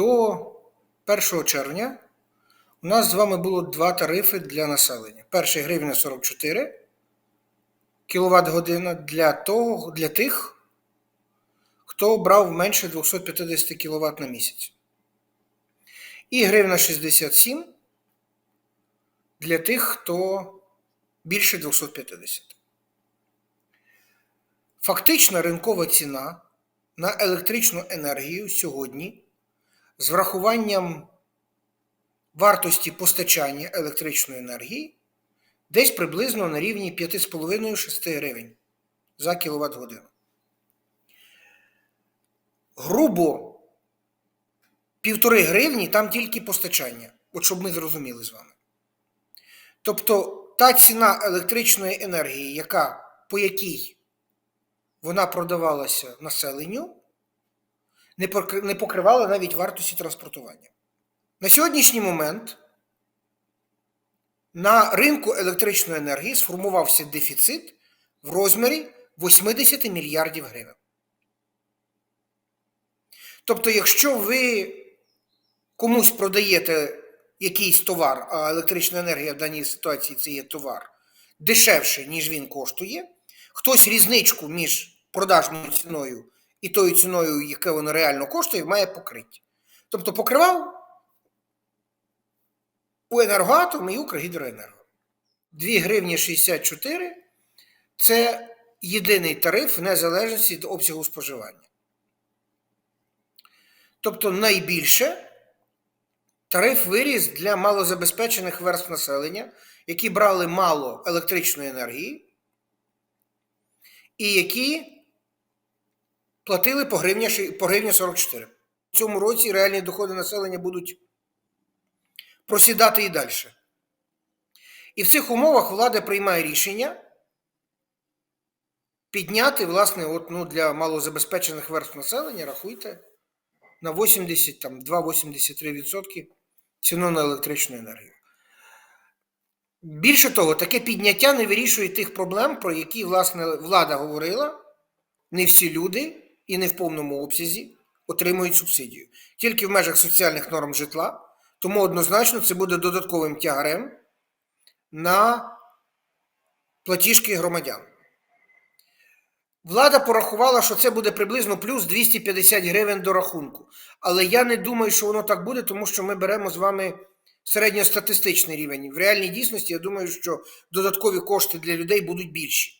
до 1 червня у нас з вами було два тарифи для населення. Перший гривня 44 кВт година для, того, для тих, хто брав менше 250 кВт на місяць. І гривна 67 для тих, хто більше 250. Фактична ринкова ціна на електричну енергію сьогодні з врахуванням вартості постачання електричної енергії десь приблизно на рівні 5,5-6 гривень за кіловат годину. Грубо півтори гривні там тільки постачання, от щоб ми зрозуміли з вами. Тобто та ціна електричної енергії, яка, по якій вона продавалася населенню, не покри- покривала навіть вартості транспортування. На сьогоднішній момент на ринку електричної енергії сформувався дефіцит в розмірі 80 мільярдів гривень. Тобто, якщо ви комусь продаєте якийсь товар, а електрична енергія в даній ситуації це є товар, дешевше, ніж він коштує, хтось різничку між продажною ціною і тою ціною, яка воно реально коштує, має покрити. Тобто покривав у енергоатом і Укргідроенерго. 2 гривні 64 це єдиний тариф в незалежності від обсягу споживання. Тобто найбільше тариф виріс для малозабезпечених верств населення, які брали мало електричної енергії і які платили по гривні, по гривні 44. У цьому році реальні доходи населення будуть просідати і далі. І в цих умовах влада приймає рішення підняти, власне, от, ну, для малозабезпечених верств населення, рахуйте, на 80, там, 2-83% ціну на електричну енергію. Більше того, таке підняття не вирішує тих проблем, про які, власне, влада говорила. Не всі люди і не в повному обсязі отримують субсидію. Тільки в межах соціальних норм житла. Тому однозначно це буде додатковим тягарем на платіжки громадян. Влада порахувала, що це буде приблизно плюс 250 гривень до рахунку. Але я не думаю, що воно так буде, тому що ми беремо з вами середньостатистичний рівень. В реальній дійсності я думаю, що додаткові кошти для людей будуть більші.